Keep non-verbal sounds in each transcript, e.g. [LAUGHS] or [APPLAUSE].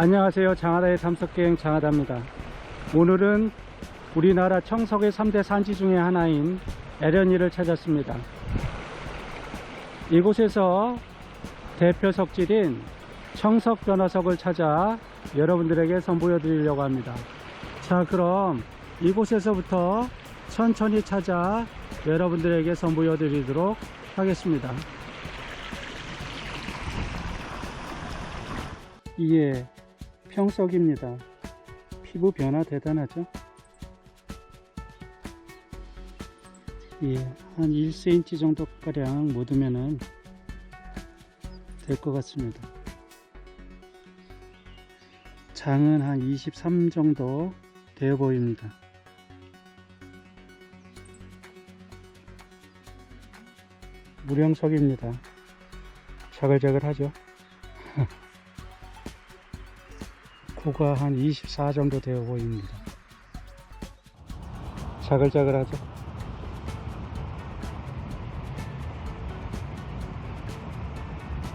안녕하세요. 장하다의 탐석여행 장하다입니다. 오늘은 우리나라 청석의 3대 산지 중의 하나인 에련이를 찾았습니다. 이곳에서 대표 석질인 청석 변화석을 찾아 여러분들에게 선보여 드리려고 합니다. 자, 그럼 이곳에서부터 천천히 찾아 여러분들에게 선보여 드리도록 하겠습니다. 이게 평석입니다. 피부 변화 대단하죠? 예, 한 1cm 정도가량 묻으면은 될것 같습니다. 장은 한 23 정도 되어 보입니다. 무령석입니다. 자글자글하죠? [LAUGHS] 코가 한 24 정도 되어 보입니다. 자글자글하죠?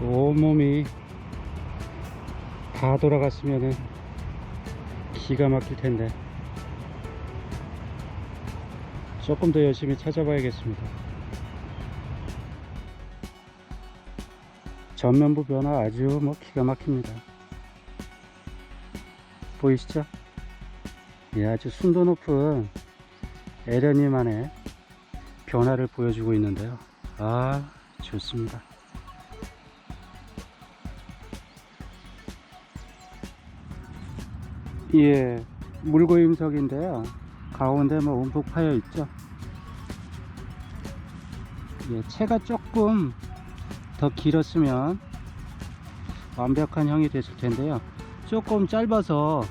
온몸이 다 돌아갔으면 기가 막힐 텐데 조금 더 열심히 찾아봐야겠습니다. 전면부 변화 아주 뭐 기가 막힙니다. 보이시죠? 예, 아주 순도 높은 에레니만의 변화를 보여주고 있는데요. 아, 좋습니다. 예, 물고임석인데요. 가운데 뭐 움푹 파여 있죠. 예, 채가 조금 더 길었으면 완벽한 형이 됐을 텐데요. 조금 짧아서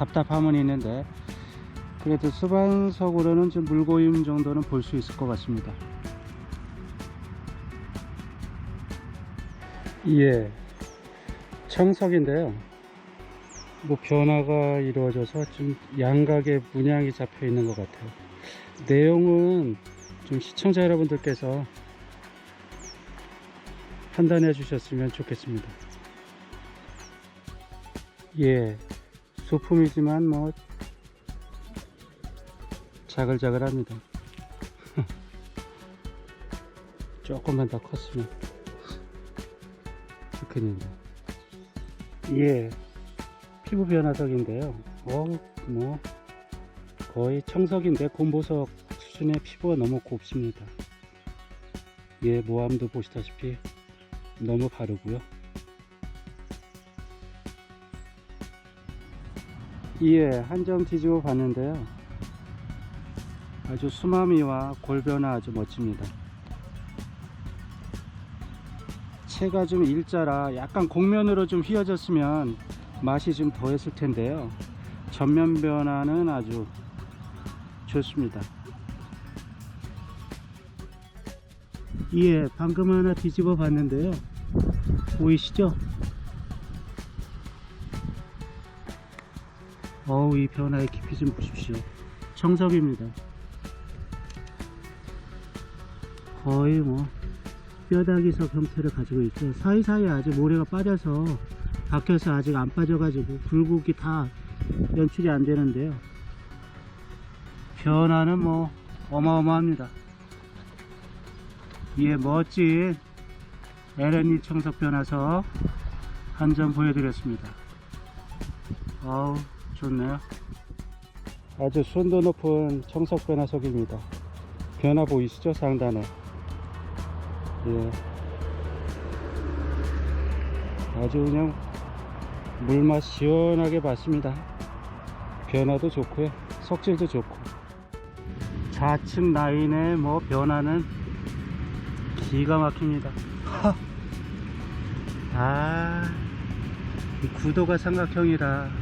답답함은 있는데 그래도 수반석으로는 좀 물고임 정도는 볼 수 있을 것 같습니다. 예, 청석인데요. 뭐 변화가 이루어져서 좀 양각의 문양이 잡혀 있는 것 같아요. 내용은 좀 시청자 여러분들께서 판단해 주셨으면 좋겠습니다. 예, 소품이지만 뭐 자글자글합니다. [LAUGHS] 조금만 더 컸으면 좋겠는데. 예, 피부 변화석인데요. 어, 뭐 거의 청석인데 곰보석 수준의 피부가 너무 곱습니다. 예, 모함도 보시다시피 너무 바르고요. 예, 한 점 뒤집어 봤는데요. 아주 수마미와 골변화 아주 멋집니다. 채가 좀 일자라 약간 곡면으로 좀 휘어졌으면 맛이 좀 더했을 텐데요. 전면 변화는 아주 좋습니다. 예, 방금 하나 뒤집어 봤는데요. 보이시죠? 어우, 이 변화의 깊이 좀 보십시오. 청석입니다. 거의 뭐, 뼈다귀석 형태를 가지고 있죠. 사이사이에 아직 모래가 빠져서 박혀서 아직 안 빠져가지고 굴곡이 다 연출이 안 되는데요. 변화는 뭐, 어마어마합니다. 예, 멋진 LNE 청석 변화석 한 점 보여드렸습니다. 아우, 좋네요. 아주 순도 높은 청석 변화석입니다. 변화 보이시죠? 상단에. 예. 아주 그냥 물맛 시원하게 받습니다. 변화도 좋고요. 석질도 좋고. 좌측 라인의 뭐 변화는 기가 막힙니다. [LAUGHS] 아, 이 구도가 삼각형이라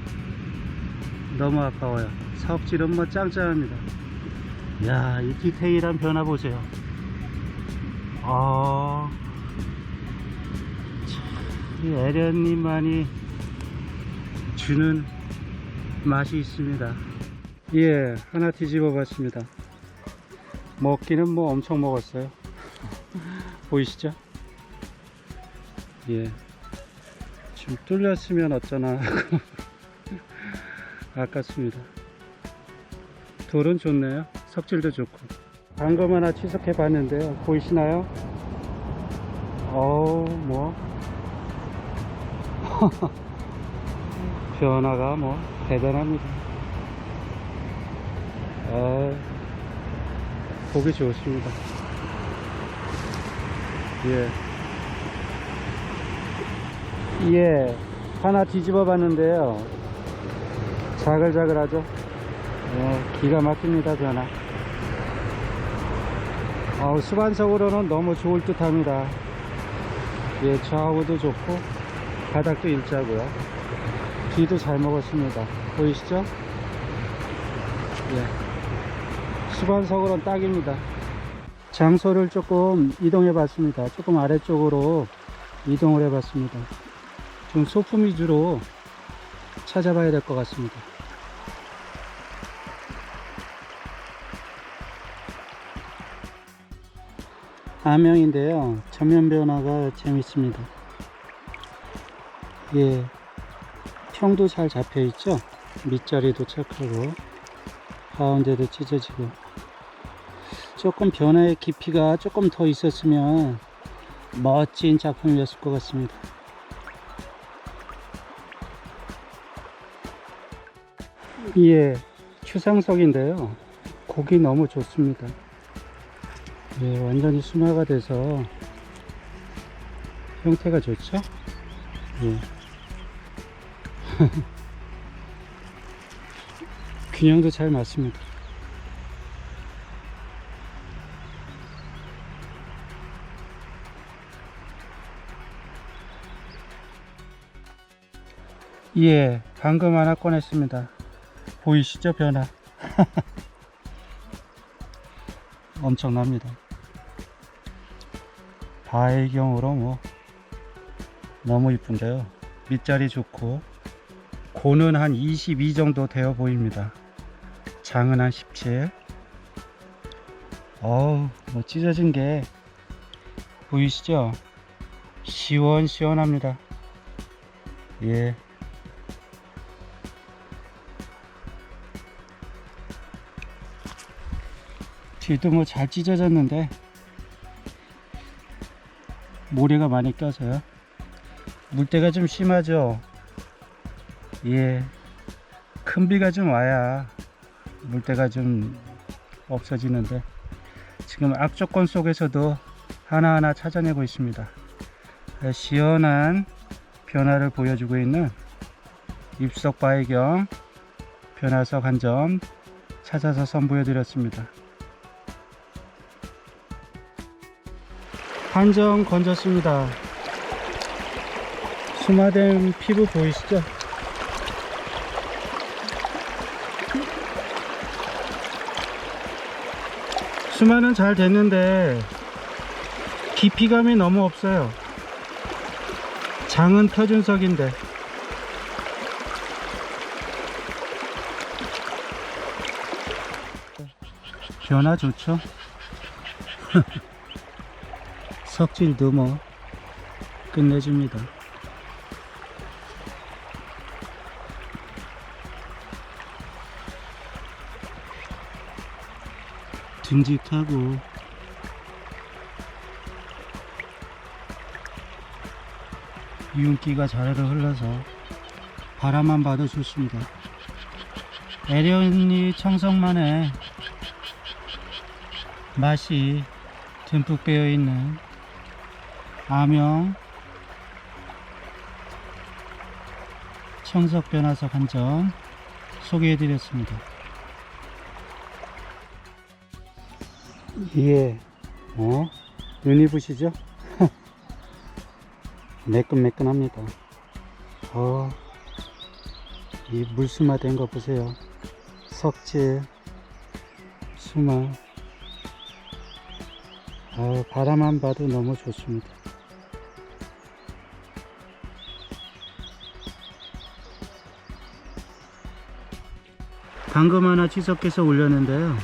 너무 아까워요. 석질은 뭐 짱짱합니다. 야, 이 디테일한 변화 보세요. 아, 참, 이 에련님만이 주는 맛이 있습니다. 예, 하나 뒤집어 봤습니다. 먹기는 뭐 엄청 먹었어요. [LAUGHS] 보이시죠? 예. 좀 뚫렸으면 어쩌나 [LAUGHS] 아깝습니다. 돌은 좋네요. 석질도 좋고. 방금 하나 취석해 봤는데요. 보이시나요? 어우, 뭐. [LAUGHS] 변화가 뭐, 대단합니다. 아, 보기 좋습니다. 예. 예, 하나 뒤집어 봤는데요. 자글자글하죠? 예, 기가 막힙니다, 변화. 어, 수반적으로는 너무 좋을 듯 합니다. 예, 좌우도 좋고, 바닥도 일자고요. 뒤도 잘 먹었습니다. 보이시죠? 예. 수반석으로는 딱입니다. 장소를 조금 이동해 봤습니다. 조금 아래쪽으로 이동을 해 봤습니다. 좀 소품 위주로 찾아봐야 될 것 같습니다. 암영인데요. 전면 변화가 재밌습니다. 예. 평도 잘 잡혀 있죠? 밑자리도 착하고, 가운데도 찢어지고. 조금 변화의 깊이가 조금 더 있었으면 멋진 작품이었을 것 같습니다. 예, 추상석인데요. 곡이 너무 좋습니다. 예, 완전히 순화가 돼서 형태가 좋죠? 예. [LAUGHS] 균형도 잘 맞습니다. 예, 방금 하나 꺼냈습니다. 보이시죠, 변화? [LAUGHS] 엄청납니다. 바이경으로 뭐, 너무 이쁜데요. 밑자리 좋고, 고는 한 22 정도 되어 보입니다. 장은 한 17. 어우, 뭐 찢어진 게, 보이시죠? 시원시원합니다. 예. 뒤도 뭐 잘 찢어졌는데 모래가 많이 껴서요. 물때가 좀 심하죠? 예 큰 비가 좀 와야 물때가 좀 없어지는데 지금 악조건 속에서도 하나하나 찾아내고 있습니다. 시원한 변화를 보여주고 있는 입석 바이경 변화석 한 점 찾아서 선보여 드렸습니다 한정 건졌습니다. 수마된 피부 보이시죠? 수마는 잘 됐는데 깊이감이 너무 없어요. 장은 표준석인데 변화 좋죠? [LAUGHS] 석질도 뭐 끝내줍니다. 듬직하고 윤기가 자르르 흘러서 바람만 봐도 좋습니다. 에리언이 청성만의 맛이 듬뿍 배어 있는 암영 청석 변화석 한 점 소개해 드렸습니다. 예, 어? 눈이 부시죠? [LAUGHS] 매끈매끈합니다. 어, 이 물수마 된 거 보세요. 석재, 수마. 어, 바라만 봐도 너무 좋습니다. 방금 하나 취석해서 올렸는데요.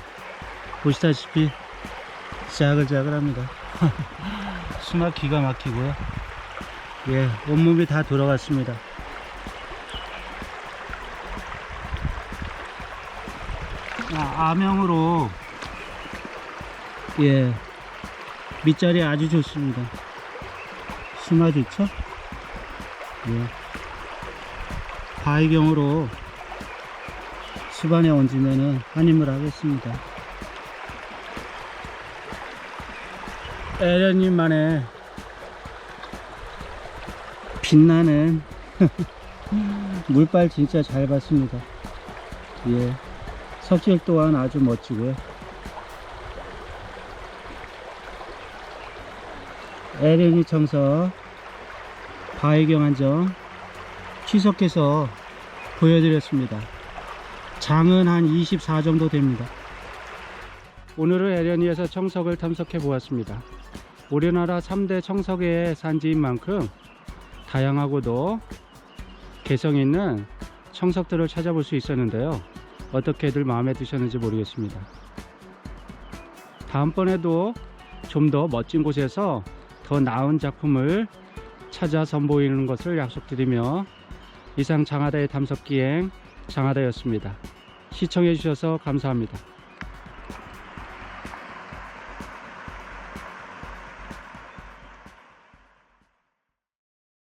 보시다시피 자글자글합니다. [LAUGHS] 수마 기가 막히고요. 예, 온몸이 다 돌아갔습니다. 아, 암형으로 예 밑자리 아주 좋습니다. 심화 좋죠? 예. 바위경으로 수반에 얹으면은 한임을 하겠습니다. 에렌님만의 빛나는 [LAUGHS] 물빨 진짜 잘 봤습니다. 예. 석질 또한 아주 멋지고요. 에렌이 청석 바위경 한정 취석해서 보여드렸습니다. 장은 한 24 정도 됩니다. 오늘은 에련이에서 청석을 탐색해 보았습니다. 우리나라 3대 청석의 산지인 만큼 다양하고도 개성 있는 청석들을 찾아볼 수 있었는데요. 어떻게들 마음에 드셨는지 모르겠습니다. 다음번에도 좀 더 멋진 곳에서 더 나은 작품을 찾아 선보이는 것을 약속드리며 이상 장하다의 탐석기행 장하다였습니다. 시청해 주셔서 감사합니다.